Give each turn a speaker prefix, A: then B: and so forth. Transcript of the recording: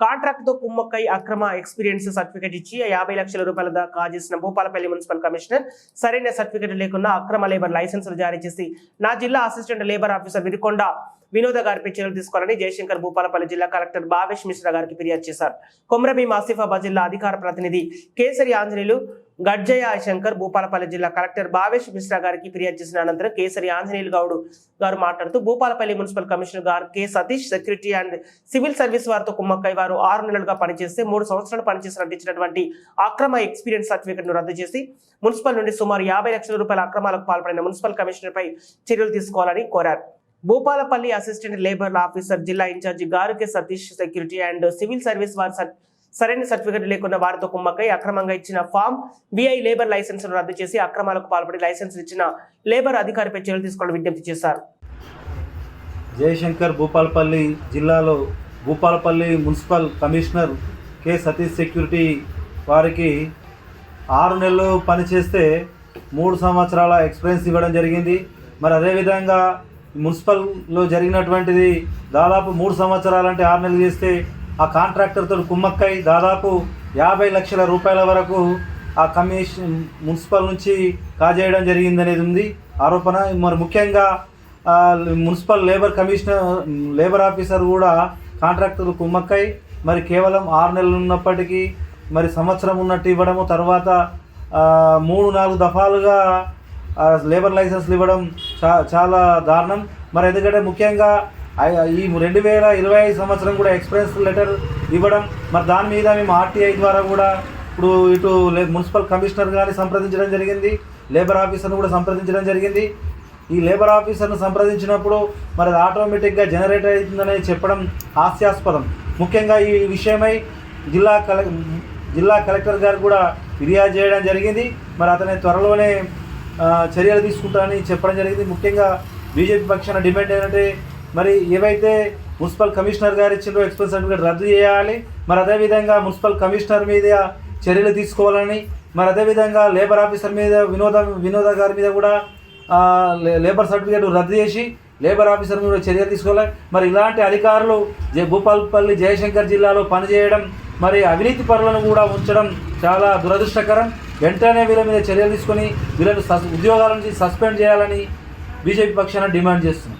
A: కాంట్రాక్ట్తో కుమ్మక్కై అక్రమ experience certificate ఇచ్చి యాభై లక్షల రూపాయల దాకా కాజేసిన భూపాలపల్లి మున్సిపల్ కమిషనర్ సరైన సర్టిఫికేట్ లేకుండా అక్రమ లేబర్ లైసెన్సులు జారీ చేసి నా జిల్లా అసిస్టెంట్ లేబర్ ఆఫీసర్ వినుకొండ వినోద గారిపై చర్యలు తీసుకోవాలని జయశంకర్ భూపాలపల్లి జిల్లా కలెక్టర్ భావేష్ మిశ్రా గారికి ఫిర్యాదు చేశారు. కొమ్రభీం ఆసిఫాబాద్ జిల్లా అధికార ప్రతినిధి కేసరి ఆంజనేయులు గడ్జయ శంకర్ భూపాలపల్లి జిల్లా కలెక్టర్ భావేష్ మిశ్రా గారికి ఫిర్యాదు చేసిన అనంతరం కేసరి ఆంజనేయులు గౌడ్ గారు మాట్లాడుతూ Bhupalpalli municipal commissioner garu K. Satish security and civil service వారితో కుమ్మక్కై వారు ఆరు నెలలుగా పనిచేస్తే మూడు సంవత్సరాలు పనిచేసినట్టు ఇచ్చినటువంటి అక్రమ ఎక్స్పీరియన్స్ సర్టిఫికెట్ను రద్దు చేసి మున్సిపల్ నుండి సుమారు యాభై లక్షల రూపాయల అక్రమాలకు పాల్పడిన మున్సిపల్ కమిషనర్ పై చర్యలు తీసుకోవాలని కోరారు. భూపాలపల్లి అసిస్టెంట్ లేబర్ ఆఫీసర్ జిల్లా incharge గారుకే Satish security and civil service వారి సరైన సర్టిఫికెట్ లేకుండా వారితో కుమ్మక్కై అక్రమంగా ఇచ్చిన ఫామ్ విఐ లేబర్ లైసెన్స్ రద్దు చేసి అక్రమాలకు పాల్పడి లైసెన్స్ ఇచ్చిన లేబర్ అధికారిపై చర్యలు తీసుకోవాలని విజ్ఞప్తి చేశారు.
B: జయశంకర్ భూపాలపల్లి జిల్లాలో Bhupalpalli municipal commissioner K Satish security వారికి ఆరు నెలలు పనిచేస్తే మూడు సంవత్సరాల ఎక్స్పీరియన్స్ ఇవ్వడం జరిగింది. మరి అదేవిధంగా మున్సిపల్లో జరిగినటువంటిది దాదాపు మూడు సంవత్సరాలంటే ఆరు నెలలు చేస్తే ఆ కాంట్రాక్టర్తో కుమ్మక్కై దాదాపు యాభై లక్షల రూపాయల వరకు ఆ కమిషన్ మున్సిపల్ నుంచి కాజేయడం జరిగిందనేది ఉంది. ఆరోపణ. మరి ముఖ్యంగా municipal labour commissioner labour officer కూడా కాంట్రాక్టర్ కుమ్మక్కై మరి కేవలం ఆరు నెలలు ఉన్నప్పటికీ మరి సంవత్సరం ఉన్నట్టు ఇవ్వడము తర్వాత మూడు నాలుగు దఫాలుగా లేబర్ లైసెన్స్లు ఇవ్వడం చా చాలా దారుణం. మరి ఎందుకంటే ముఖ్యంగా ఈ రెండు వేల ఇరవై ఐదు సంవత్సరం కూడా ఎక్స్పీరియన్స్ లెటర్ ఇవ్వడం మరి దాని మీద మేము ఆర్టీఐ ద్వారా కూడా ఇప్పుడు ఇటు మున్సిపల్ కమిషనర్ గారిని సంప్రదించడం జరిగింది లేబర్ ఆఫీసర్ను కూడా సంప్రదించడం జరిగింది. ఈ లేబర్ ఆఫీసర్ను సంప్రదించినప్పుడు మరి అది ఆటోమేటిక్గా జనరేట్ అవుతుందని చెప్పడం హాస్యాస్పదం. ముఖ్యంగా ఈ విషయమై జిల్లా కల జిల్లా కలెక్టర్ గారు కూడా ఫిర్యాదు చేయడం జరిగింది. మరి అతని త్వరలోనే చర్యలు తీసుకుంటానని చెప్పడం జరిగింది. ముఖ్యంగా బీజేపీ పక్షాన డిమాండ్ ఏంటంటే మరి ఏవైతే మున్సిపల్ కమిషనర్ గారు ఇచ్చిందో ఎక్స్పెన్స్ సర్టిఫికేట్ రద్దు చేయాలి మరి అదేవిధంగా మున్సిపల్ కమిషనర్ మీద చర్యలు తీసుకోవాలని మరి అదేవిధంగా లేబర్ ఆఫీసర్ మీద వినోద వినోద గారి మీద కూడా లే- లేబర్ సర్టిఫికేట్ రద్దు చేసి లేబర్ ఆఫీసర్ మీద చర్యలు తీసుకోవాలి. మరి ఇలాంటి అధికారులు జ- భూపాల్పల్లి జయశంకర్ జిల్లాలో పనిచేయడం మరి అవినీతి పరులను కూడా ఉంచడం చాలా దురదృష్టకరం. వెంటనే వీళ్ళ మీద చర్యలు తీసుకొని వీళ్ళని సస్ ఉద్యోగాల నుంచి సస్పెండ్ చేయాలని బీజేపీ పక్షాన డిమాండ్ చేస్తున్నాం.